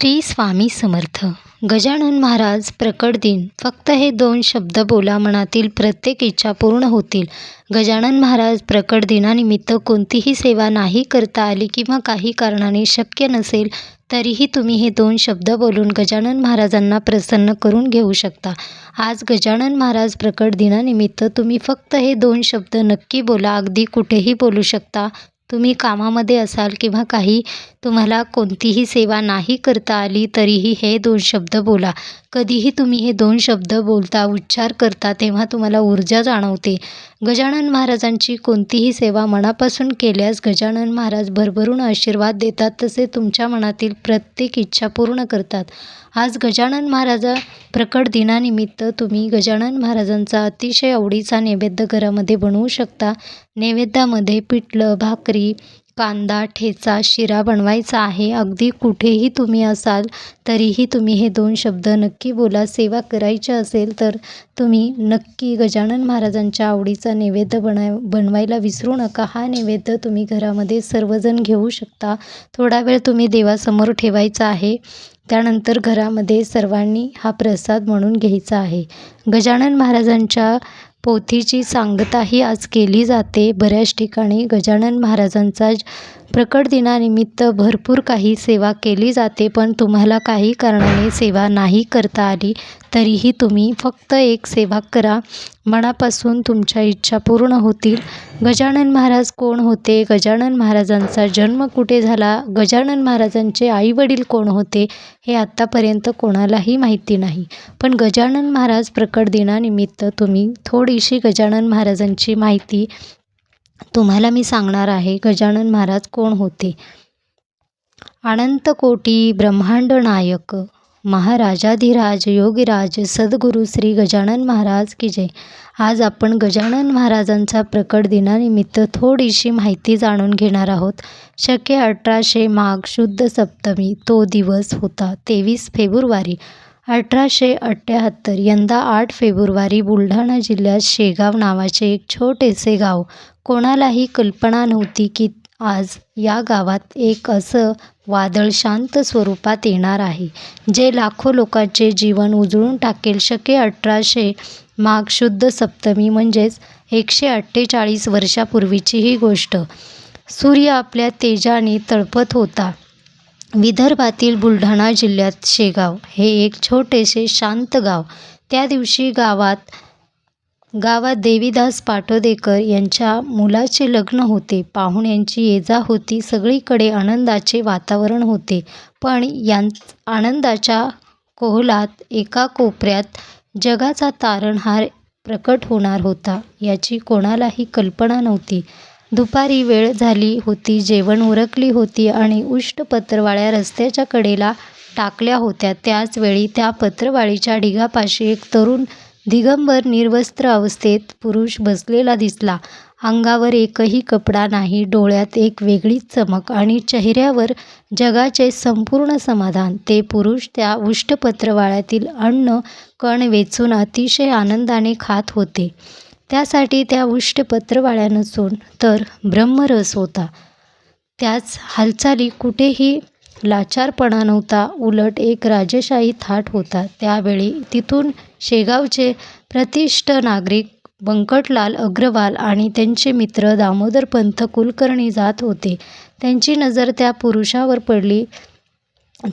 श्री स्वामी समर्थ. गजानन महाराज प्रकट दिन. फक्त हे दोन शब्द बोला मनातील प्रत्येक इच्छा पूर्ण होतील. गजानन महाराज प्रकट दिनानिमित्त कोणतीही सेवा नाही करता आली किंवा काही कारणाने शक्य नसेल तरीही तुम्ही हे दोन शब्द बोलून गजानन महाराजांना प्रसन्न करून घेऊ शकता. आज गजानन महाराज प्रकट दिनानिमित्त तुम्ही फक्त हे दोन शब्द नक्की बोला अगदी कुठेही बोलू शकता. तुम्ही कामामध्ये असाल किंवा काही तुम्हाला कोणतीही सेवा नाही करता आली तरीही हे दोन शब्द बोला. कधीही तुम्ही हे दोन शब्द बोलता उच्चार करता तेव्हा तुम्हाला ऊर्जा जाणवते. गजानन महाराजांची कोणतीही सेवा मनापासून केल्यास गजानन महाराज भरभरून आशीर्वाद देतात तसे तुमच्या मनातील प्रत्येक इच्छा पूर्ण करतात. आज गजानन महाराजा प्रकट दिनानिमित्त तुम्ही गजानन महाराजांचा अतिशय आवडीचा नैवेद्य घरामध्ये बनवू शकता. नैवेद्यामध्ये पिठलं भाकरी कांदा ठेचा शिरा बनवायचा आहे. अगदी कुठेही तुम्ही असाल तरीही तुम्ही हे दोन शब्द नक्की बोला. सेवा करायची असेल तर तुम्ही नक्की गजानन महाराजांच्या आवडीचा नैवेद्य बनाय बनवायला विसरू नका. हा नैवेद्य तुम्ही घरामध्ये सर्वजण घेऊ शकता. थोडा वेळ तुम्ही देवासमोर ठेवायचा आहे. त्यानंतर घरामध्ये सर्वांनी हा प्रसाद म्हणून घ्यायचा आहे. गजानन महाराजांच्या पोथीची सांगताही आज केली जाते. बऱ्याच ठिकाणी गजानन महाराजांचा प्रकट दिनानिमित्त भरपूर काही सेवा केली जाते पण तुम्हाला काही कारणाने सेवा नाही करता आली तरीही तुम्ही फक्त एक सेवा करा. मनापासून तुमच्या इच्छा पूर्ण होतील. गजानन महाराज कोण होते? गजानन महाराजांचा जन्म कुठे झाला? गजानन महाराजांचे आईवडील कोण होते? हे आत्तापर्यंत कोणालाही माहिती नाही. पण गजानन महाराज प्रकट दिनानिमित्त तुम्ही थोडीशी गजानन महाराजांची माहिती तुम्हाला मी सांगणार आहे. गजानन महाराज कोण होते? अनंत कोटी ब्रह्मांड नायक महाराजाधिराज योगीराज सद्गुरू श्री गजानन महाराज की जय. आज आपण गजानन महाराजांचा प्रकट दिनानिमित्त थोडीशी माहिती जाणून घेणार आहोत. शके अठराशे माघ शुद्ध सप्तमी तो दिवस होता तेवीस फेब्रुवारी. अठराशे अठ्ठ्याहत्तर यंदा आठ फेब्रुवारी बुलढाणा जिल्ह्यात शेगाव नावाचे एक छोटेसे गाव. कोणालाही कल्पना नव्हती की आज या गावात एक असं वादळ शांत स्वरूपात येणार आहे. जे लाखो लोकांचे जीवन उजळून टाकेल शके अठराशे माघ शुद्ध सप्तमी म्हणजेच एकशे अठ्ठेचाळीस वर्षापूर्वीची ही गोष्ट. सूर्य आपल्या तेजाने तळपत होता. विदर्भातील बुलढाणा जिल्ह्यात शेगाव हे एक छोटेसे शांत गाव. त्या दिवशी गावात गावात देवीदास पाटोदेकर यांच्या मुलाचे लग्न होते. पाहुण्यांची ये जा होती. सगळीकडे आनंदाचे वातावरण होते. पण यां आनंदाच्या कोहलात एका कोपऱ्यात जगाचा तारणहार प्रकट होणार होता याची कोणालाही कल्पना नव्हती. दुपारी वेळ झाली होती जेवण उरकली होती आणि उष्ट पत्रवाळ्या रस्त्याच्या कडेला टाकल्या होत्या. त्याच वेळी त्या पत्रवाळीच्या ढिगापाशी एक तरुण दिगंबर निर्वस्त्र अवस्थेत पुरुष बसलेला दिसला. अंगावर एकही कपडा नाही डोळ्यात एक वेगळीच चमक आणि चेहऱ्यावर जगाचे संपूर्ण समाधान. ते पुरुष त्या उष्टपत्रवाळ्यातील अन्न कण वेचून अतिशय आनंदाने खात होते. त्यासाठी त्या उष्टपत्रवाळ्या नसून तर ब्रह्मरस होता. त्याच हालचाली कुठेही लाचारपणा नव्हता. उलट एक राजेशाही थाट होता. त्यावेळी तिथून शेगावचे प्रतिष्ठ नागरिक बंकटलाल अग्रवाल आणि त्यांचे मित्र दामोदरपंत कुलकर्णी जात होते. त्यांची नजर त्या पुरुषावर पडली.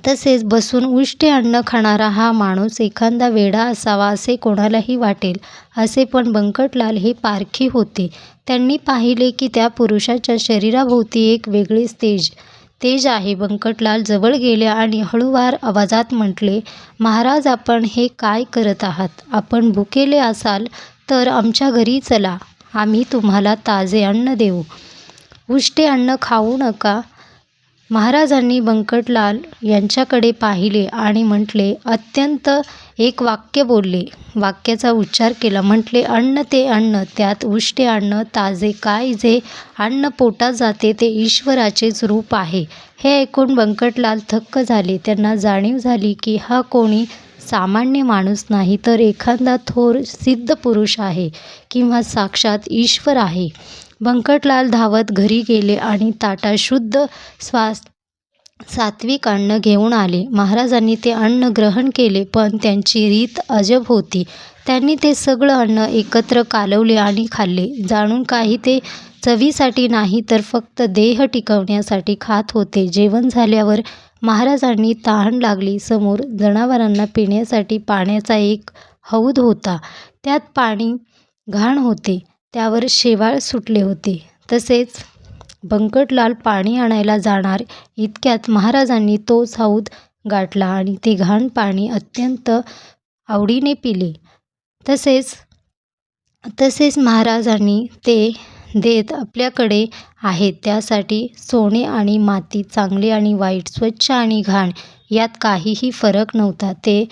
तसेच बसून उष्टे अन्न खाणारा हा माणूस एखादा वेडा असावा असे कोणालाही वाटेल असे पण बंकटलाल हे पारखी होते. त्यांनी पाहिले की त्या पुरुषाच्या शरीराभोवती एक वेगळेच तेज तेज आहे. बंकटलाल जवळ गेले आणि हळूवार आवाजात म्हटले महाराज आपण हे काय करत आहात? आपण भुकेले असाल तर आमच्या घरी चला. आम्ही तुम्हाला ताजे अन्न देऊ. उष्टे अन्न खाऊ नका. महाराजांनी बंकटलाल यांच्याकडे पाहिले आणि म्हटले अत्यंत एक वाक्य बोलले. वाक्याचा उच्चार केला. म्हटले अन्न ते अन्न त्यात उष्टे अन्न ताजे काय जे अन्न पोटात जाते ते ईश्वराचेच रूप आहे. हे ऐकून बंकटलाल थक्क झाले. त्यांना जाणीव झाली की हा कोणी सामान्य माणूस नाही तर एखादा थोर सिद्ध पुरुष आहे किंवा साक्षात ईश्वर आहे. बंकटलाल धावत घरी गेले आणि ताटात शुद्ध श्वास सात्विक अन्न घेऊन आले. महाराजांनी ते अन्न ग्रहण केले पण त्यांची रीत अजब होती. त्यांनी ते सगळं अन्न एकत्र कालवले आणि खाल्ले. जाणून काही ते चवीसाठी नाही तर फक्त देह टिकवण्यासाठी खात होते. जेवण झाल्यावर महाराजांनी तहान लागली. समोर जनावरांना पिण्यासाठी पाण्याचा एक हौद होता. त्यात पाणी घाण होते. त्यावर शेवाळ सुटले होते. तसेच बंकटलाल पाणी आणायला जाणार इतक्यात महाराजांनी तोच हौद गाठला आणि ते घाण पाणी अत्यंत आवडीने पिले. तसेच तसेच महाराजांनी ते देत आपल्याकडे आहेत. त्यासाठी सोने आणि माती चांगले आणि वाईट स्वच्छ आणि घाण यात काहीही फरक नव्हता. ते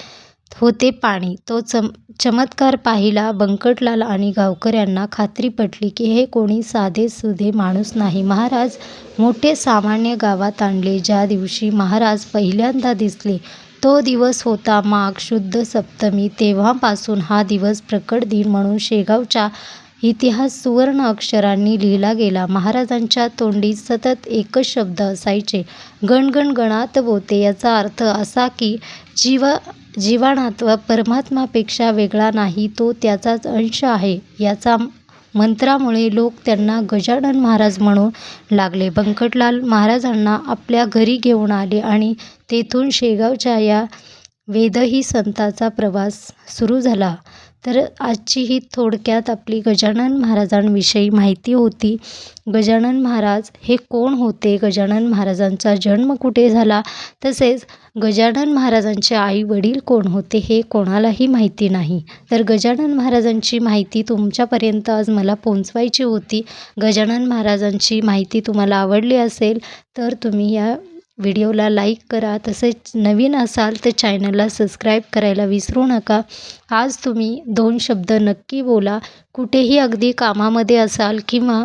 होते पाणी. तो चम चमत्कार पाहिला बंकटलाल आणि गावकऱ्यांना खात्री पटली की हे कोणी साधेसुधे माणूस नाही. महाराज मोठे सामान्य गावात आणले. ज्या दिवशी महाराज पहिल्यांदा दिसले तो दिवस होता माघ शुद्ध सप्तमी. तेव्हापासून हा दिवस प्रकट दिन म्हणून शेगावच्या इतिहास सुवर्ण अक्षरांनी लिहिला गेला. महाराजांच्या तोंडी सतत एकच शब्द असायचे गणगण गणात बोते. याचा अर्थ असा की जीव जीवाणात्व परमात्मापेक्षा वेगळा नाही तो त्याचाच अंश आहे याचा मंत्रामुळे लोक त्यांना गजानन महाराज म्हणू लागले. बंकटलाल महाराजांना आपल्या घरी घेऊन आले आणि तेथून शेगावच्या या वेदही संताचा प्रवास सुरू झाला. तर आजची ही थोडक्यात आपली गजानन महाराजांविषयी माहिती होती. गजानन महाराज हे कोण होते? गजानन महाराजांचा जन्म कुठे झाला? तसेच गजानन महाराजांचे आई वडील कोण होते हे कोणालाही माहिती नाही. तर गजानन महाराजांची माहिती तुमच्यापर्यंत आज मला पोहोचवायची होती. गजानन महाराजांची माहिती तुम्हाला आवडली असेल तर तुम्ही या व्हिडिओला लाईक करा. तसेच नवीन असाल तर चॅनलला सबस्क्राईब करायला विसरू नका. आज तुम्ही दोन शब्द नक्की बोला. कुठेही अगदी कामामध्ये असाल किंवा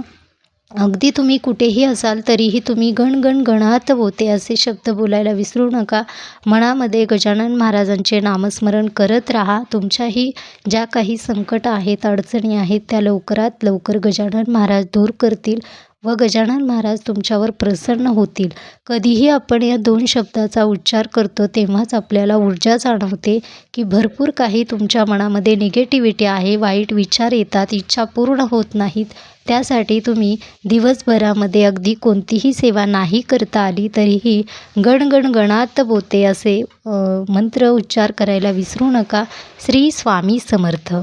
अगदी तुम्ही कुठेही असाल तरीही तुम्ही गणगण गणात होते असे शब्द बोलायला विसरू नका. मनामध्ये गजानन महाराजांचे नामस्मरण करत राहा. तुमच्याही ज्या काही संकट आहेत अडचणी आहेत त्या लवकरात लवकर गजानन महाराज दूर करतील. व गजानन महाराज तुमच्यावर प्रसन्न होतील. कधीही आपण या दोन शब्दाचा उच्चार करतो तेव्हाच आपल्याला ऊर्जा जाणवते की भरपूर काही तुमच्या मनामध्ये निगेटिव्हिटी आहे वाईट विचार येतात इच्छा पूर्ण होत नाहीत. त्यासाठी तुम्ही दिवसभरामध्ये अगदी कोणतीही सेवा नाही करता आली तरीही गणगण गणात बोते असे मंत्र उच्चार करायला विसरू नका. श्री स्वामी समर्थ.